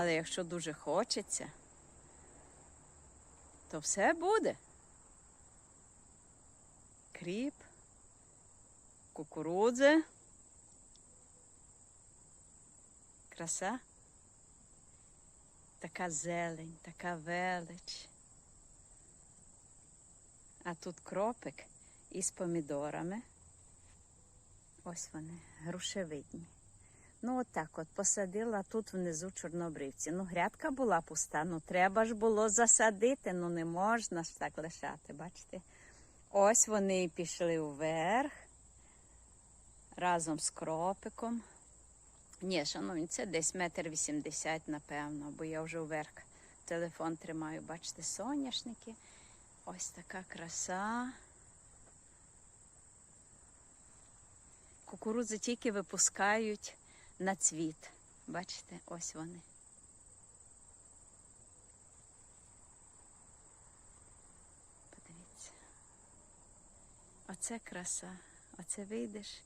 Але якщо дуже хочеться, то все буде. Кріп, кукурудзи. Краса. Така зелень, така велич. А тут кропик із помідорами. Ось вони, грушевидні. Ну, от от посадила тут внизу чорнобривці. Ну, грядка була пуста, ну треба ж було засадити, ну не можна ж так лишати, бачите? Ось вони і пішли вверх разом з кропиком. Ні, шановні, це десь метр вісімдесят, напевно, бо я вже вверх телефон тримаю. Бачите, соняшники. Ось така краса. Кукурудзи тільки випускають на цвіт. Бачите, ось вони. Подивіться. Оце краса. Оце вийдеш